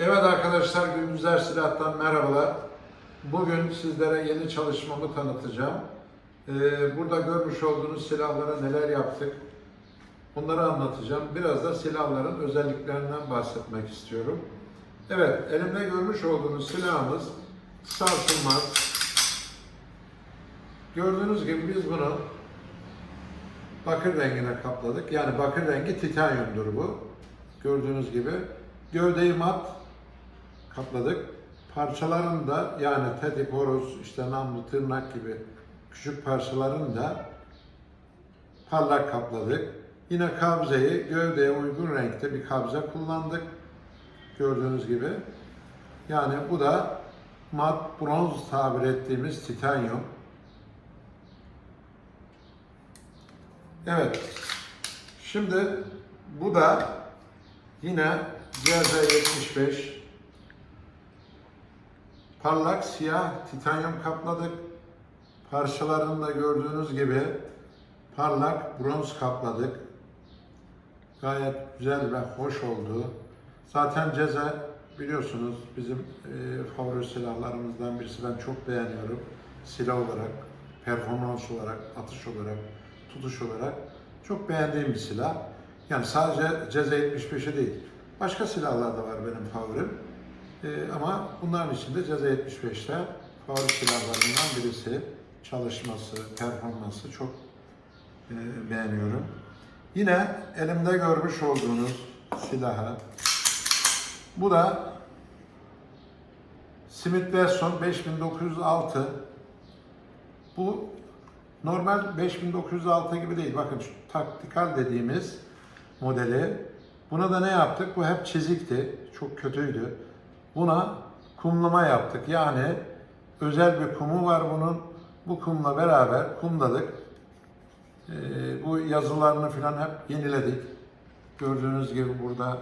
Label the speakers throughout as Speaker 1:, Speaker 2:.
Speaker 1: Evet arkadaşlar Gündüzler Silah'tan merhabalar. Bugün sizlere yeni çalışmamı tanıtacağım. Ee, burada görmüş olduğunuz silahlara neler yaptık bunları anlatacağım. Biraz da silahların özelliklerinden bahsetmek istiyorum. Evet elimde görmüş olduğunuz silahımız sarsılmaz. Gördüğünüz gibi biz bunu bakır rengine kapladık. Yani bakır rengi titanyumdur bu. Gördüğünüz gibi. Gövdeyi mat kapladık. Parçalarını da yani tetik, horoz, işte namlu, tırnak gibi küçük parçalarını da parlak kapladık. Yine kabzeyi gövdeye uygun renkte bir kabze kullandık. Gördüğünüz gibi. Yani bu da mat bronz tabir ettiğimiz titanyum. Evet. Şimdi bu da yine CZ75 parlak siyah titanyum kapladık. Parçalarını da gördüğünüz gibi parlak bronz kapladık. Gayet güzel ve hoş oldu. Zaten ceze biliyorsunuz bizim e, favori silahlarımızdan birisi. Ben çok beğeniyorum. Silah olarak, performans olarak, atış olarak, tutuş olarak çok beğendiğim bir silah. Yani sadece Ceze 75'i değil. Başka silahlar da var benim favorim. Ee, ama bunların içinde Ceze 75'te favori silahlarından birisi. Çalışması, performansı çok e, beğeniyorum. Yine elimde görmüş olduğunuz silahı. Bu da Smith Wesson 5906 bu normal 5906 gibi değil. Bakın şu taktikal dediğimiz modeli. Buna da ne yaptık? Bu hep çizikti. Çok kötüydü. Buna kumlama yaptık. Yani özel bir kumu var bunun. Bu kumla beraber kumladık. Ee, bu yazılarını falan hep yeniledik. Gördüğünüz gibi burada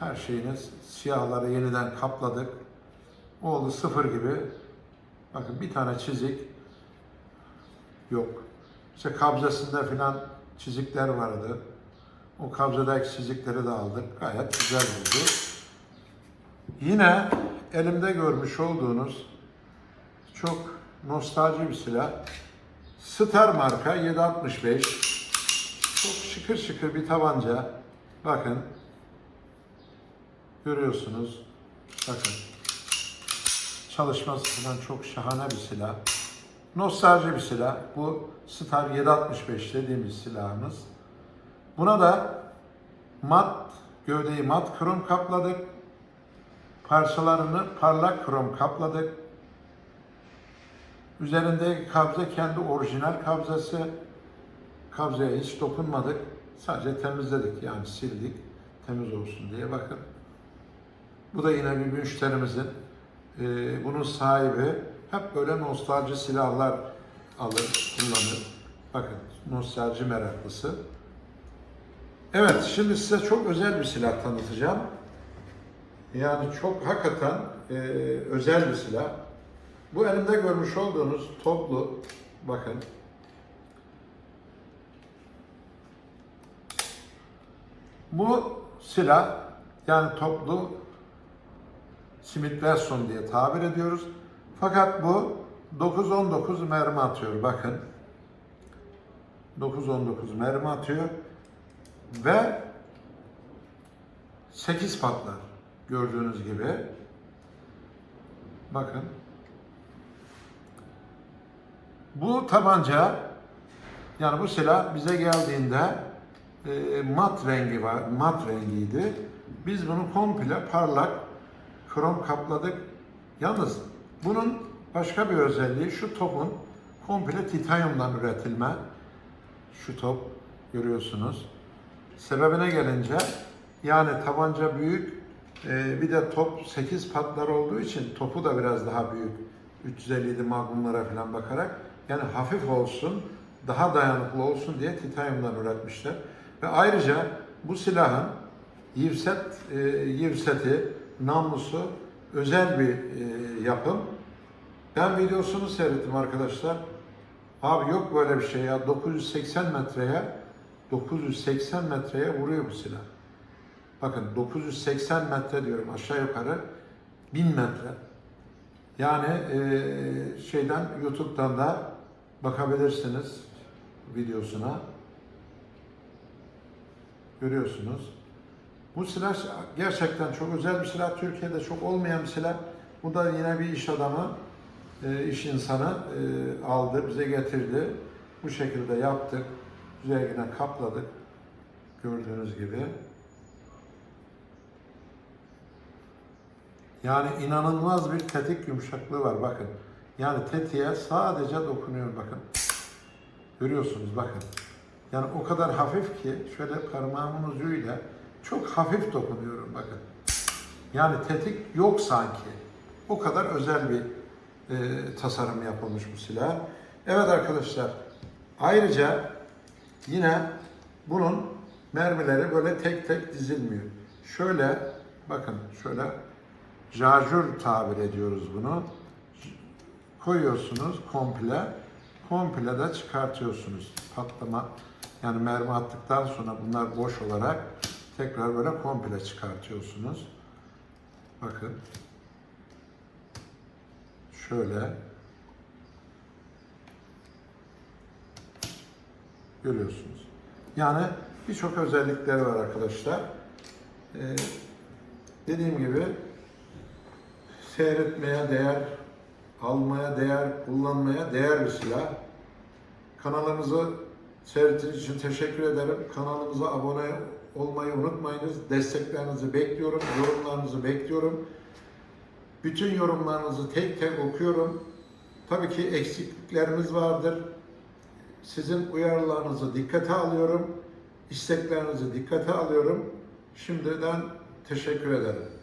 Speaker 1: her şeyiniz siyahları yeniden kapladık. Oldu sıfır gibi. Bakın bir tane çizik yok. İşte kabzasında filan çizikler vardı. O kabzadaki çizikleri de aldık. Gayet güzel oldu. Yine elimde görmüş olduğunuz çok nostalji bir silah. Star marka 765. Çok şıkır şıkır bir tabanca. Bakın. Görüyorsunuz. Bakın. Çalışması falan çok şahane bir silah. Nostalji bir silah. Bu Star 765 dediğimiz silahımız. Buna da mat, gövdeyi mat krom kapladık. Parçalarını parlak krom kapladık. Üzerindeki kabze kendi orijinal kabzası. Kabzeye hiç dokunmadık. Sadece temizledik yani sildik. Temiz olsun diye bakın. Bu da yine bir müşterimizin. Ee, bunun sahibi hep böyle nostalji silahlar alır, kullanır. Bakın nostalji meraklısı. Evet, şimdi size çok özel bir silah tanıtacağım. Yani çok hakikaten e, özel bir silah. Bu elimde görmüş olduğunuz toplu, bakın. Bu silah, yani toplu Smith Wesson diye tabir ediyoruz. Fakat bu 9-19 mermi atıyor, bakın. 9-19 mermi atıyor ve 8 patlar gördüğünüz gibi. Bakın. Bu tabanca yani bu silah bize geldiğinde e, mat rengi var, mat rengiydi. Biz bunu komple parlak krom kapladık. Yalnız bunun başka bir özelliği şu topun komple titanyumdan üretilme. Şu top görüyorsunuz. Sebebine gelince yani tabanca büyük e, bir de top 8 patlar olduğu için topu da biraz daha büyük. 357 magnumlara falan bakarak yani hafif olsun, daha dayanıklı olsun diye titanyumdan üretmişler. Ve ayrıca bu silahın yivset, e, yivseti, namlusu özel bir e, yapım. Ben videosunu seyrettim arkadaşlar. Abi yok böyle bir şey ya. 980 metreye 980 metreye vuruyor bu silah. Bakın 980 metre diyorum aşağı yukarı 1000 metre. Yani eee, şeyden YouTube'dan da bakabilirsiniz videosuna. Görüyorsunuz. Bu silah gerçekten çok özel bir silah. Türkiye'de çok olmayan bir silah. Bu da yine bir iş adamı, e, iş insanı e, aldı, bize getirdi. Bu şekilde yaptık. Üzerine kapladık. Gördüğünüz gibi. Yani inanılmaz bir tetik yumuşaklığı var bakın. Yani tetiğe sadece dokunuyor bakın. Görüyorsunuz bakın. Yani o kadar hafif ki şöyle parmağımın ucuyla çok hafif dokunuyorum bakın. Yani tetik yok sanki. O kadar özel bir e, tasarım yapılmış bu silah. Evet arkadaşlar. Ayrıca yine bunun mermileri böyle tek tek dizilmiyor. Şöyle bakın şöyle jarjur tabir ediyoruz bunu. Koyuyorsunuz komple. Komple de çıkartıyorsunuz. Patlama yani mermi attıktan sonra bunlar boş olarak tekrar böyle komple çıkartıyorsunuz. Bakın. Şöyle. Görüyorsunuz. Yani birçok özellikleri var arkadaşlar. Ee, dediğim gibi seyretmeye değer, almaya değer, kullanmaya değer bir silah. Kanalımızı seyrettiğiniz için teşekkür ederim. Kanalımıza abone olmayı unutmayınız. Desteklerinizi bekliyorum, yorumlarınızı bekliyorum. Bütün yorumlarınızı tek tek okuyorum. Tabii ki eksikliklerimiz vardır. Sizin uyarılarınızı dikkate alıyorum. isteklerinizi dikkate alıyorum. Şimdiden teşekkür ederim.